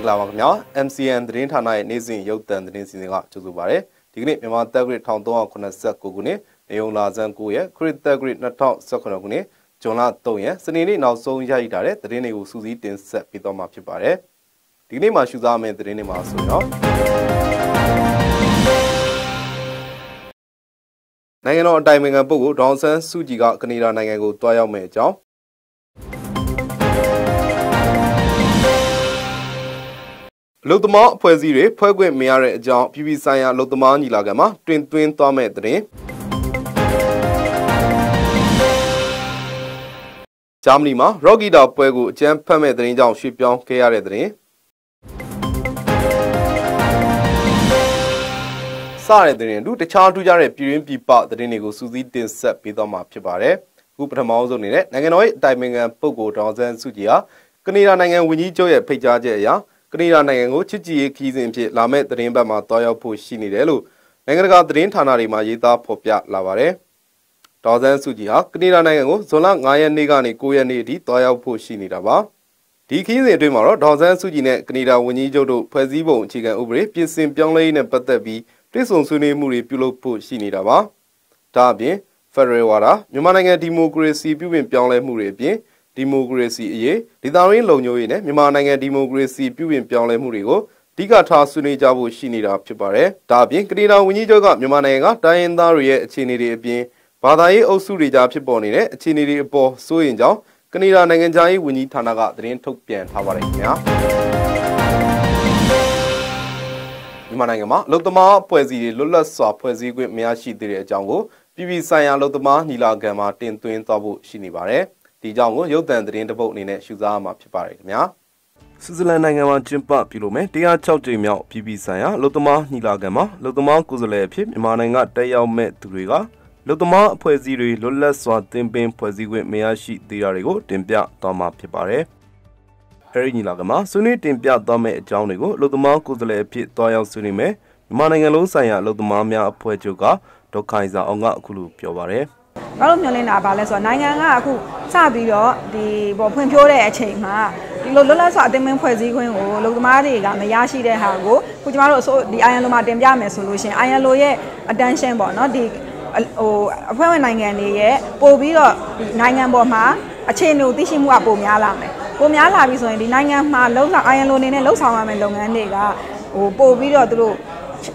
္ဂလာပါခင်ဗျာ MCN သတင်းဌာနရဲ့နေ့စဉ်ရုပ်သံသတင်းစီစဉ်ကကြိုဆိုပါရစေဒီကနေ့မြန်မာတက်ဂရစ်1389ခုနှစ်နေုံလာဇန်9ရက်ခရစ်တက်ဂရစ်2019ခုနှစ်ဇွန်လ3ရက်စနေနေ့နောက်ဆုံးရရှိထားတဲ့သတင်းတွေကိုစူးစီးတင်ဆက်ပေးသွားမှာဖြစ်ပါတယ်ဒီကနေ့မှာရှုစားမယ့်သတင်းတွေမှာဆိုတော့နိုင်ငံတော်အတိုင်ပင်ခံပုဂ္ဂိုလ်ဒေါန်ဆန်းစုကြည်ကကနေဒါနိုင်ငံကိုတွားရောက်မယ့်အကြောင်း လုတ်သမားအဖွဲ့အစည်းတွေဖွဲ့ခွင့်မရတဲ့အကြောင်းပြည်ပဆိုင်ရာလုတ်သမားညီလာခံမှာတွင်သွင်းသွားမဲ့တဲ့ဂျာမနီမှာ Rocky တာပွဲကိုအကျန်းဖတ်မဲ့တဲ့ကြောင့်ရွှေ့ပြောင်းခဲ့ရတဲ့တဲ့စတဲ့တဲ့တူတခြားထူးခြားတဲ့ပြည်ရင်းပြည်ပသတင်းတွေကိုစူးစီးတင်ဆက်ပေးသွားမှာဖြစ်ပါတယ်အခုပထမဆုံးအနေနဲ့နိုင်ငံတော်ရဲ့အတိုင်ပင်ခံပုဂ္ဂိုလ်ဒေါအောင်ဆန်းစုကြည်ဟာကနေဒါနိုင်ငံဝန်ကြီးချုပ်ရဲ့ဖိတ်ကြားချက်အရ ကနေဒါနိုင်ငံကိုချစ်ကြည်ရေးခီးစဉ်ဖြစ်လာမယ့်သတင်းပတ်မှာတွားရောက်ဖို့ရှိနေတယ်လို့နိုင်ငံတကာသတင်းဌာနတွေမှာရေးသားဖော်ပြလာပါတယ်။ဒေါ်ဆန်းစုကြည်ဟာကနေဒါနိုင်ငံကိုဇွန်လ9ရက်နေ့ကနေ9ရက်နေ့အထိတွားရောက်ဖို့ရှိနေတာပါ။ဒီခီးစဉ်အတွင်းမှာတော့ဒေါ်ဆန်းစုကြည်နဲ့ကနေဒါဝန်ကြီးချုပ်တို့ဖွဲ့စည်းပုံအခြေခံဥပဒေပြင်ဆင်ပြောင်းလဲရေးနဲ့ပတ်သက်ပြီးတွေ့ဆုံဆွေးနွေးမှုတွေပြုလုပ်ဖို့ရှိနေတာပါ။ဒါအပြင်ဖက်ဒရယ်ဝါဒမြန်မာနိုင်ငံဒီမိုကရေစီပြုပြင်ပြောင်းလဲမှုတွေအပြင် ဒီမိုကရေစီအရေးဒေသရင်းလုံခြုံရေးနဲ့မြန်မာနိုင်ငံဒီမိုကရေစီပြုပြင်ပြောင်းလဲမှုတွေကိုအဓိကထားဆွေးနွေးကြဖို့ရှိနေတာဖြစ်ပါတယ်။ဒါအပြင်ကနေဒါဝန်ကြီးချုပ်ကမြန်မာနိုင်ငံကတိုင်းရင်းသားတွေရဲ့အခြေအနေတွေအပြင်ဘာသာရေးအုပ်စုတွေကြားဖြစ်ပေါ်နေတဲ့အခြေအနေတွေအပေါ်စိုးရိမ်ကြောင်းကနေဒါနိုင်ငံသားရေးဝန်ကြီးဌာနကသတင်းထုတ်ပြန်ထားပါတယ်ခင်ဗျာ။မြန်မာနိုင်ငံမှာလုံသမားအဖွဲ့အစည်းတွေလွတ်လပ်စွာဖွဲ့စည်းခွင့်မရရှိသေးတဲ့အကြောင်းကိုပြည်ပဆိုင်ရာလုံသမားညီလာခံမှာတင်သွင်းသွားဖို့ရှိနေပါတယ်။ ဒီကြောင့်ကိုရုပ်သံသတင်းတစ်ပုဒ်အနေနဲ့ရှုစားမှာဖြစ်ပါတယ်ခင်ဗျာဆွစ်ဇာလန်နိုင်ငံမှာကျင်းပပြုလုပ်မယ်106ကြိမ်မြောက်ပြည်ပဆိုင်ရာလုံသမားညီလာခံမှာလုံသမားကိုယ်စားလှယ်အဖြစ်မြန်မာနိုင်ငံတက်ရောက်မဲ့သူတွေကလုံသမားအဖွဲ့အစည်းတွေလွတ်လပ်စွာတင်ပင်ဖွဲ့စည်းခွင့်မရရှိသေးတာတွေကိုတင်ပြသွားမှာဖြစ်ပါတယ်အဲဒီညီလာခံမှာဆွေးနွေးတင်ပြသွားမယ့်အကြောင်းတွေကိုလုံသမားကိုယ်စားလှယ်အဖြစ်တွားရောက်ဆွေးနွေးမယ်မြန်မာနိုင်ငံလုံးဆိုင်ရာလုံသမားများအဖွဲ့ချုပ်ကဒေါက်ခိုင်စာအောင်ကအခုလိုပြောပါရယ် ဘာလို့မျှော်လင့်တာပါလဲဆိုတော့နိုင်ငံကအခုစပြီးတော့ဒီပေါ်ဖွံ့ဖြိုးတဲ့အချိန်မှာဒီလိုလွတ်လပ်စွာအသိမင်းဖွဲ့စည်းခွင့်ကိုလူသမားတွေကမရရှိတဲ့ဟာကိုခုကျမတို့ဒီ ILO မှာတင်ပြမယ်ဆိုလို့ရှိရင် ILO ရဲ့ attention ပေါ့နော်ဒီဟိုအဖွဲ့ဝင်နိုင်ငံတွေရဲ့ပို့ပြီးတော့နိုင်ငံပေါ်မှာအခြေအနေကိုသိရှိမှုကပိုများလာမယ်ပိုများလာပြီဆိုရင်ဒီနိုင်ငံမှာလုံဆောင် ILO အနေနဲ့လုံဆောင်ရမယ့်လုပ်ငန်းတွေကဟိုပို့ပြီးတော့သူတို့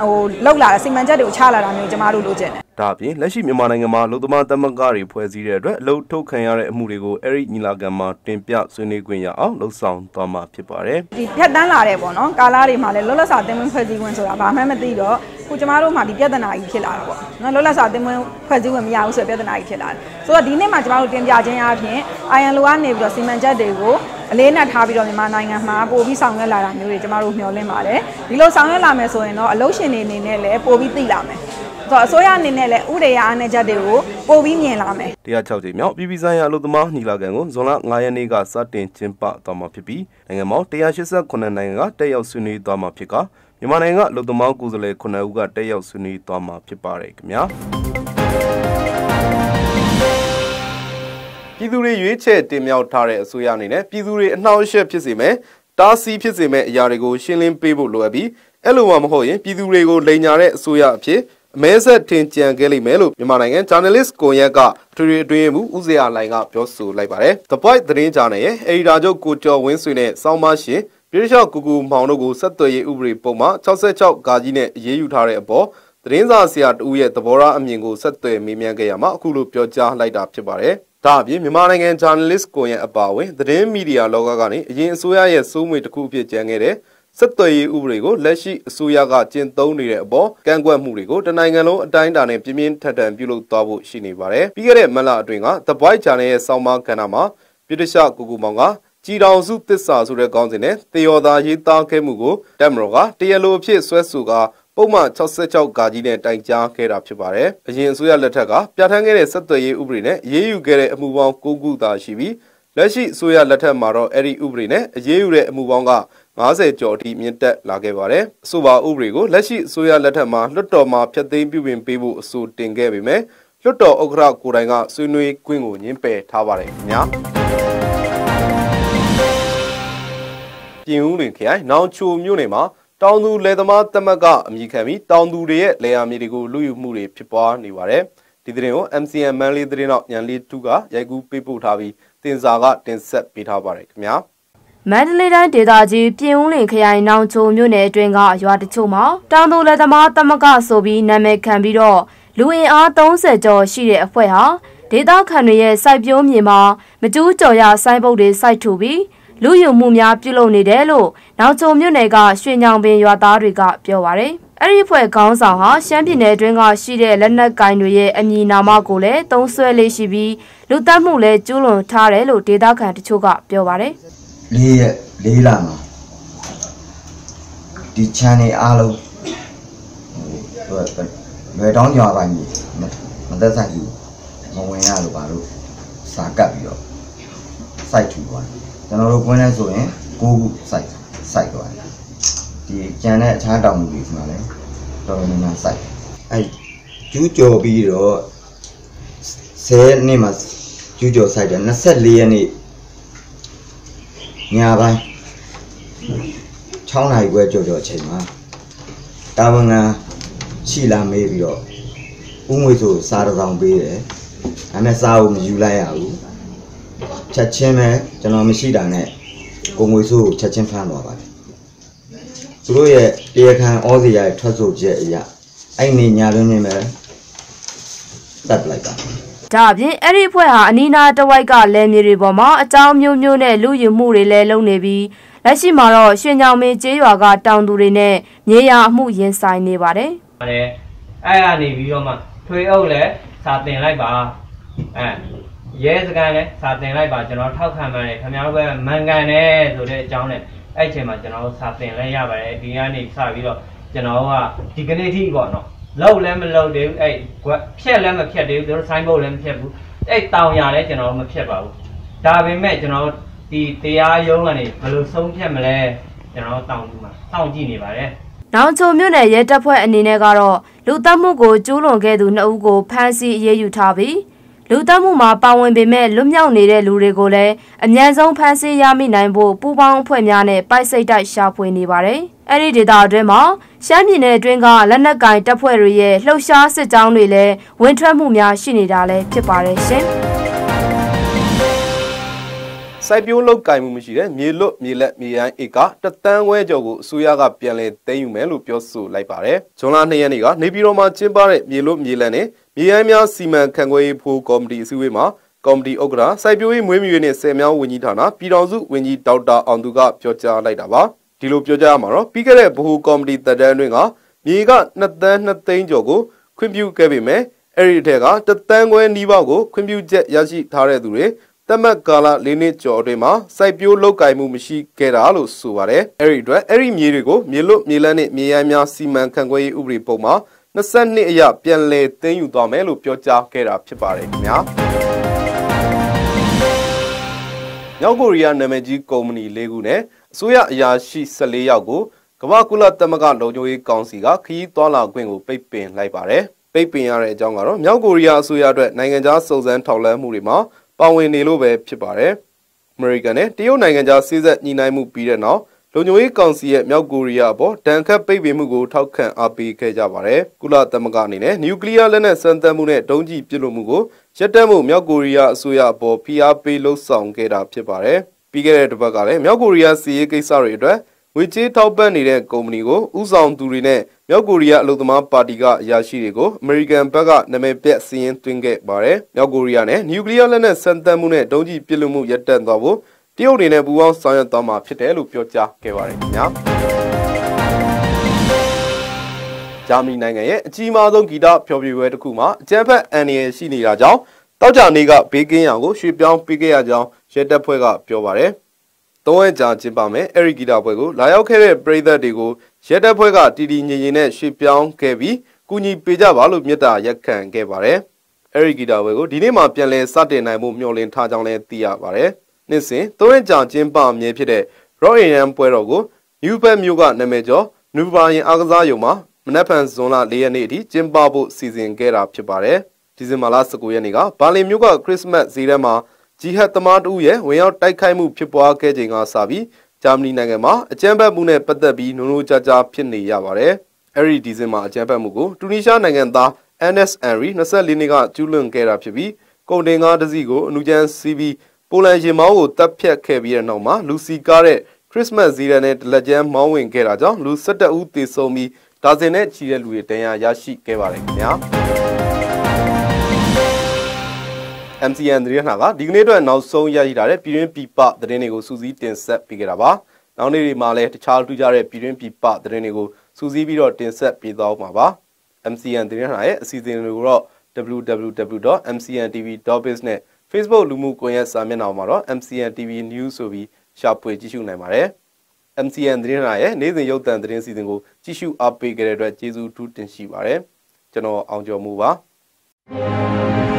ဟိုလောက်လာစီမံချက်တွေကိုချလာတာမျိုးကျမတို့လိုချင်တယ်ဒါအပြင်လက်ရှိမြန်မာနိုင်ငံမှာလူသမားသမဂ္ဂတွေဖွဲ့စည်းတဲ့အတွက်အလုတ်ထုတ်ခံရတဲ့အမှုတွေကိုအဲ့ဒီညီလာခံမှာတင်ပြဆွေးနွေးခွင့်ရအောင်လှုံ့ဆော်သွားမှာဖြစ်ပါတယ်ဒီဖြတ်တန်းလာတဲ့ပေါ့နော်ကာလာတွေမှာလည်းလွတ်လပ်စွာတင်သွင်းဖွဲ့စည်းခွင့်ဆိုတာဘာမှမသိတော့ခုကျမတို့မှာဒီပြဿနာကြီးဖြစ်လာတာပေါ့နော်လွတ်လပ်စွာတင်သွင်းဖွဲ့စည်းခွင့်မရဘူးဆိုတဲ့ပြဿနာကြီးဖြစ်လာတယ်ဆိုတော့ဒီနေ့မှာကျမတို့တင်ပြခြင်းအပြင် ILO ကနေပြီးတော့စီမံချက်တွေကို အလေးနက်ထားပြီးတော့မြန်မာနိုင်ငံမှာပို့ပြီးဆောင်ရွက်လာတာမျိုးတွေကျမတို့မျှော်လင့်ပါတယ်ဒီလိုဆောင်ရွက်လာမယ်ဆိုရင်တော့အလုပ်ရှင်တွေအနေနဲ့လည်းပို့ပြီးသိလာမယ်ဆိုတော့အစိုးရအနေနဲ့လည်းဥဒေရအားနည်းချက်တွေကိုပို့ပြီးမြင်လာမယ်တရား6ချိန်မြောက်ပြည်ပဆိုင်ရာအလုပ်သမားညီလာခံကိုဇွန်လ9ရက်နေ့ကစတင်ကျင်းပသွားမှာဖြစ်ပြီးနိုင်ငံပေါင်း189နိုင်ငံကတက်ရောက်ဆွေးနွေးသွားမှာဖြစ်ကမြန်မာနိုင်ငံကအလုပ်သမားကိုယ်စားလှယ်9ဦးကတက်ရောက်ဆွေးနွေးသွားမှာဖြစ်ပါတယ်ခင်ဗျာ ပြည်သူတွေရွေးချယ်တင်မြှောက်ထားတဲ့အစိုးရအနေနဲ့ပြည်သူတွေအနှောက်အယှက်ဖြစ်စေမယ်တားဆီးဖြစ်စေမဲ့အရာတွေကိုရှင်းလင်းပေးဖို့လိုအပ်ပြီးအဲ့လိုမှမဟုတ်ရင်ပြည်သူတွေကိုလိန်ညာတဲ့အစိုးရအဖြစ်အမဲဆက်ထင်ကြံခဲ့လိမ့်မယ်လို့မြန်မာနိုင်ငံ journalist ကွန်ရက်ကထွေထွေအတွင်းမှုဦးဇေယျလိုင်ကပြောဆိုလိုက်ပါတယ်။ The Point သတင်းဂျာနယ်ရဲ့အေဒီတာချုပ်ကိုကျော်ဝင်းဆွေနဲ့စောင်းမရှင်ပြည်ထောင်ကူကူမောင်တို့ကိုဆက်သွယ်ရေးဥပဒေပုံမှ66ဂါကြီးနဲ့အရေးယူထားတဲ့အပေါ်သတင်းစာဆရာတဦးရဲ့သဘောထားအမြင်ကိုဆက်သွယ်မေးမြန်းခဲ့ရမှာအခုလိုပြောကြားလိုက်တာဖြစ်ပါတယ်။ ဒါအပြင်မြန်မာနိုင်ငံ journalist ကွန်ရက်အပါအဝင်သတင်းမီဒီယာလောကကနေအရင်အစိုးရရဲ့စိုးမွေတစ်ခုအဖြစ်ကြံခဲ့တဲ့ဆက်သွယ်ရေးဥပဒေကိုလက်ရှိအစိုးရကကျင့်သုံးနေတဲ့အပေါ်ကန့်ကွက်မှုတွေကိုတနိုင်ငံလုံးအတိုင်းအတာနဲ့ပြင်းပြင်းထန်ထန်ပြုလုပ်သွားဖို့ရှိနေပါတယ်။ပြီးခဲ့တဲ့မလအတွင်းက The Voice Channel ရဲ့စောင်းမကဏ္ဍမှာပြည်တခြားကူကူမောင်ကကြည်တော်စုသစ္စာဆိုတဲ့ခေါင်းစဉ်နဲ့တေယော်သာရေးသားခဲ့မှုကိုတက်မတော်ကတရားလိုအဖြစ်ဆွဲဆိုက ပုံမှန်66ကာကြီးနဲ့တိုင်ကြားခဲ့တာဖြစ်ပါတယ်။အရင်အစိုးရလက်ထက်ကပြဋ္ဌာန်းခဲ့တဲ့ဆက်သွယ်ရေးဥပဒေနဲ့ရေးယူခဲ့တဲ့အမှုပေါင်း9ခုသာရှိပြီးလက်ရှိအစိုးရလက်ထက်မှာတော့အဲ့ဒီဥပဒေနဲ့အရေးယူတဲ့အမှုပေါင်းက90ကျော်အထိမြင့်တက်လာခဲ့ပါတယ်။အဆိုပါဥပဒေကိုလက်ရှိအစိုးရလက်ထက်မှာလွှတ်တော်မှာဖျက်သိမ်းပြုပြင်ပေးဖို့အဆိုတင်ခဲ့ပေမဲ့လွှတ်တော်ဥက္ကဋ္ဌကိုယ်တိုင်ကဆွေးနွေးခွင့်ကိုညှင်းပယ်ထားပါတယ်ခင်ဗျာ။ပြင်ဦးလွင်ခရိုင်နောင်ချိုမြို့နယ်မှာ တောင်သူလယ်သမားတမက်ကအမိခံပြီးတောင်သူတွေရဲ့လယ်ယာမြေတွေကိုလူယူမှုတွေဖြစ်ပွားနေပါတယ်ဒီသတင်းကို MCN မန်လေးသတင်းတော့ညံလေးတူကရိုက်ကူးပေးပို့ထားပြီးတင်စာကတင်ဆက်ပေးထားပါတယ်ခင်ဗျာမန္တလေးတိုင်းဒေသကြီးပြင်ဦးလင်ခရိုင်နောင်ချိုမြို့နယ်အတွင်းကရွာတချို့မှာတောင်သူလယ်သမားတမကဆိုပြီးနာမည်ခံပြီးတော့လူအင်အား30ကျော်ရှိတဲ့အဖွဲ့ဟာဒေသခံတွေရဲ့စိုက်ပျိုးမြေမှာမကျူးကျော်ရစိုင်းပုတ်တွေစိုက်ထူပြီး လူယူမှုများပြုလုပ်နေတယ်လို့နောက်ချုံမြို့နယ်ကရွှေညောင်ပင်ရွာသားတွေကပြောပါရယ်အဲ့ဒီဖွဲ့ခေါင်းဆောင်ဟာရှမ်းပြည်နယ်အတွင်းကရှိတဲ့လက်နက်ကင်တွေရဲ့အမည်နာမကိုလည်းသုံးဆွဲလေးရှိပြီးလူတက်မှုလည်းကျူးလွန်ထားတယ်လို့ဒေသခံတချို့ကပြောပါရယ်လေးရက်လေးလာမှာဒီ channel အားလုံးဟိုလွယ်တောင်းကြွားပိုင်းကြီးမသက်ဆိုင်ဘူးမဝင်ရလို့ပါလို့စာကပ်ပြီးတော့ site ထူသွားတယ် ကျွန်တော်တို့ကွင်းလဲဆိုရင်6ခု site site သွားတယ်ဒီကျန်တဲ့အခြားတောင်မှုတွေဆိုမှလည်းတော်တော်များများ site အဲကျူးကျော်ပြီးတော့10နှစ်မှာကျူးကျော် site တယ်24ရက်နေ့ညပိုင်း6နာရီခွဲကြော်ကြော်အချိန်မှာတာဝန်ခံရှိလာမေးပြီးတော့ဦးငွေဆိုစားတော်ပေးတယ်ဒါနဲ့စားဖို့မယူလိုက်ရဘူး ချက်ချင်းပဲကျွန်တော်မရှိတာနဲ့ကိုငွေဆိုးကိုချက်ချင်းဖမ်းသွားပါတယ်သူတို့ရဲ့တရားခံဩဇေယရဲ့ထွက်ဆိုချက်အရာအဲ့နေညာလွန်းနေမယ်တတ်လိုက်ပါဒါအပြင်အဲ့ဒီဖွဲ့ဟာအနီးနားတဝိုက်ကလယ်မြေတွေပေါ်မှာအကြောင်းမျိုးမျိုးနဲ့လူယူမှုတွေလည်းလုပ်နေပြီးလက်ရှိမှာတော့ရွှေညောင်မင်းကျေးရွာကတောင်သူတွေနဲ့မြေယာအမှုရင်ဆိုင်နေပါတယ်။အဲ့အဲ့ကနေပြီးတော့မှထွေအုပ်လည်းစာတင်လိုက်ပါအဲ ရဲစကန်လည်းစာတင်လိုက်ပါကျွန်တော်ထောက်ခံပါတယ်ခင်ဗျားတို့ပဲမှန်ကန်တယ်ဆိုတဲ့အကြောင်းနဲ့အဲ့ချိန်မှာကျွန်တော်တို့စာတင်လဲရပါတယ်ဒီကနေစပြီးတော့ကျွန်တော်ကဒီကနေ့ထိပေါ့နော်လောက်လည်းမလောက်သေးဘူးအဲ့ဖြက်လည်းမဖြက်သေးဘူးသူတို့ဆိုင်းဘုတ်လည်းမဖြက်ဘူးအဲ့တောင်ရလည်းကျွန်တော်မဖြက်ပါဘူးဒါပေမဲ့ကျွန်တော်ဒီတရားရုံးကနေဘယ်လိုဆုံးဖြတ်မလဲကျွန်တော်တောင်းသူမှာစောင့်ကြည့်နေပါတယ်နောင်ချုံမြို့နယ်ရဲတပ်ဖွဲ့အနေနဲ့ကတော့လူသတ်မှုကိုကျူးလွန်ခဲ့သူနှစ်ဦးကိုဖမ်းဆီးအရေးယူထားပြီး လူသတ်မှုမှာပါဝင်ပေမဲ့လွတ်မြောက်နေတဲ့လူတွေကိုလည်းအမြန်ဆုံးဖမ်းဆီးရမိနိုင်ဖို့ပူးပေါင်းအဖွဲ့များနဲ့ပိုက်စိတ်တိုက်ရှာဖွေနေပါတယ်။အဲ့ဒီဒေသအတွင်းမှာရှမ်းပြည်နယ်အတွင်းကလက်နက်ကင်တပ်ဖွဲ့တွေရဲ့လှုပ်ရှားစစ်ကြောင်းတွေလည်းဝင်ထွက်မှုများရှိနေတာလည်းဖြစ်ပါတယ်ရှင်။ စိုက်ပျိုးလောက်ကင်မှုမရှိတဲ့မြေလွတ်မြေလက်မြေရိုင်းဧကတသန်းဝဲကျော်ကိုအစိုးရကပြန်လည်သိမ်းယူမယ်လို့ပြောဆိုလိုက်ပါတယ်။ဇွန်လ2ရက်နေ့ကနေပြည်တော်မှာကျင်းပတဲ့မြေလွတ်မြေလက်နဲ့မြေရိုင်းများစီမံခန့်ခွဲရေးဖိုးကော်မတီအစည်းအဝေးမှာကော်မတီဥက္ကဋ္ဌစိုက်ပျိုးရေးမွေးမြူရေးနဲ့ဆယ်မြောင်းဝန်ကြီးဌာနပြည်တော်စုဝန်ကြီးဒေါက်တာအောင်သူကပြောကြားလိုက်တာပါ။ဒီလိုပြောကြားရမှာတော့ပြီးခဲ့တဲ့ဗဟိုကော်မတီတပ်တန်းတွင်ကမြေက2သန်း2သိန်းကျော်ကိုခွင့်ပြုခဲ့ပေမဲ့အဲ့ဒီထက်ကတသန်းခွဲနီးပါးကိုခွင့်ပြုချက်ရရှိထားတဲ့သူတွေ တမတ်ကာလ၄နှစ်ကျော်အတွင်းမှာစိုက်ပျိုးလုပ်ကိုင်မှုမရှိခဲ့တာလို့ဆိုပါတယ်။အဲ့ဒီအတွက်အဲ့ဒီမြေတွေကိုမြေလွတ်မြေလန်းနဲ့မြေရိုင်းများစီမံခန့်ခွဲရေးဥပဒေပုံမှာ22အရပြန်လည်သိမ်းယူသွားမယ်လို့ပြောကြားခဲ့တာဖြစ်ပါတယ်ခင်ဗျာ။မြောက်ကိုရီးယားနာမည်ကြီးကုမ္ပဏီ၄ခုနဲ့အစိုးရအရာရှိ14ယောက်ကိုကမ္ဘာကုလသမဂ္ဂလုံခြုံရေးကောင်စီကခရီးသွားလာခွင့်ကိုပိတ်ပင်လိုက်ပါတယ်။ပိတ်ပင်ရတဲ့အကြောင်းကတော့မြောက်ကိုရီးယားအစိုးရအတွက်နိုင်ငံခြားစုံစမ်းထောက်လှမ်းမှုတွေမှာ ပါဝင်နေလို့ပဲဖြစ်ပါတယ်။ American နဲ့တရုတ်နိုင်ငံကြားစီးစပ်ညှိနှိုင်းမှုပြီးတဲ့နောက်လုံခြုံရေးကောင်စီရဲ့မြောက်ကိုရီးယားအပေါ်ဒဏ်ခတ်ပိတ်ပင်မှုကိုထောက်ခံအားပေးခဲ့ကြပါတယ်။ကုလသမဂ္ဂအနေနဲ့နျူကလ িয়ার လက်နက်စမ်းသပ်မှုနဲ့ဒုံးကျည်ပစ်လွှတ်မှုကိုရပ်တန့်မှုမြောက်ကိုရီးယားအစိုးရအပေါ်ဖိအားပေးလှုံ့ဆော်ခဲ့တာဖြစ်ပါတယ်။ပြီးခဲ့တဲ့တစ်ပတ်ကလည်းမြောက်ကိုရီးယားစီးရေးကိစ္စတွေအတွက်ငွေကြေးထောက်ပံ့နေတဲ့ကုမ္ပဏီကိုဥဆောင်သူတွေနဲ့ မြောက်ကိုရီးယားအလုပ်သမားပါတီကအရာရှိတွေကိုအမေရိကန်ဘက်ကနာမည်ပြက်စီးရင်သွင်းခဲ့ပါတယ်။မြောက်ကိုရီးယားနဲ့နျူကလ িয়ার လက်နက်စမ်းသပ်မှုနဲ့ဒုံးကျည်ပစ်လွှတ်မှုရပ်တန့်သွားဖို့တရုတ်အနေနဲ့ပူးပေါင်းဆောင်ရွက်သွားမှာဖြစ်တယ်လို့ပြောကြားခဲ့ပါတယ်ခင်ဗျာဂျာမနီနိုင်ငံရဲ့အကြီးမားဆုံးဂီတဖျော်ဖြေပွဲတစ်ခုမှာအကြမ်းဖက်အန်ရီယယ်ရှိနေတာကြောင့်တောက်ကြနေကဘေးကင်းရန်ကိုရွှေ့ပြောင်းပေးခဲ့ရကြောင်းရဲတပ်ဖွဲ့ကပြောပါတယ်။သုံးရက်ကြာကျင်းပမယ်အဲ့ဒီဂီတပွဲကိုလာရောက်ခဲ့တဲ့ပရိသတ်တွေကို ရဲတပ်ဖွဲ့ကတီတီငင်ငင်နဲ့ရွှေ့ပြောင်းခဲ့ပြီးကူညီပေးကြပါလို့မြစ်တာရက်ခံခဲ့ပါတယ်။အဲ့ဒီဂီတပွဲကိုဒီနေ့မှပြန်လည်စတင်နိုင်မှုမျှော်လင့်ထားကြောင်းလည်းသိရပါတယ်။နှစ်စဉ်သုံးရက်ကြာကျင်းပမြဲဖြစ်တဲ့ Rock in Ram ပွဲတော်ကို New Bed မြို့ကနာမည်ကျော်နူပါရင်အားကစားရုံမှာမနက်ဖြန်ဇွန်လ၄ရက်နေ့အထိကျင်းပဖို့စီစဉ်ခဲ့တာဖြစ်ပါတယ်။ဒီဇင်ဘာလ19ရက်နေ့ကဘာလင်မြို့ကခရစ်စမတ်ဈေးထဲမှာဂျီဟတ်သမားတူရဲ့ဝင်ရောက်တိုက်ခိုက်မှုဖြစ်ပွားခဲ့ချိန်ကစပြီး ဂျာမနီနိုင်ငံမှာအကြမ်းဖက်မှုနဲ့ပတ်သက်ပြီးနိုးနိုးကြားကြားဖြစ်နေရပါတယ်။အဲဒီဒီဇင်ဘာအကြမ်းဖက်မှုကိုတူနီရှားနိုင်ငံသား NS Henry 24နှစ်ကကျူးလွန်ခဲ့တာဖြစ်ပြီးကုန်တင်ကားတစ်စီးကိုအနုကျန်းစီးပြီးပိုလန်ရင်မောင်းကိုတပ်ဖြတ်ခဲ့ပြီးတဲ့နောက်မှာလူစီကားတဲ့ခရစ်စမတ်ဇီရန်နဲ့တလက်ကျန်းမောင်းဝင်ခဲ့တာကြောင့်လူ17ဦးသေဆုံးပြီးဒါဇင်နဲ့ချီတဲ့လူတွေတရားရရှိခဲ့ပါတယ်ခင်ဗျာ MCN သတင်းဌာနကဒီကနေ့အတွက်နောက်ဆုံးရရှိထားတဲ့ပြည်တွင်းပြည်ပသတင်းတွေကိုစူးစီးတင်ဆက်ပေးကြတာပါ။နောက်နေ့တွေမှာလည်းတခြားထူးခြားတဲ့ပြည်တွင်းပြည်ပသတင်းတွေကိုစူးစီးပြီးတော့တင်ဆက်ပေးသွားမှာပါ။ MCN သတင်းဌာနရဲ့အစီအစဉ်တွေကိုတော့ www.mcntv.biz နဲ့ Facebook လူမှုကွန်ရက်စာမျက်နှာမှာတော့ MCN TV News ဆိုပြီးရှာဖွေကြည့်ရှုနိုင်ပါတယ်။ MCN သတင်းဌာနရဲ့နေ့စဉ်ရုပ်သံသတင်းစီစဉ်ကိုကြည့်ရှုအားပေးကြတဲ့အတွက်ကျေးဇူးထူးတင်ရှိပါတယ်။ကျွန်တော်အောင်ကျော်မှုပါ။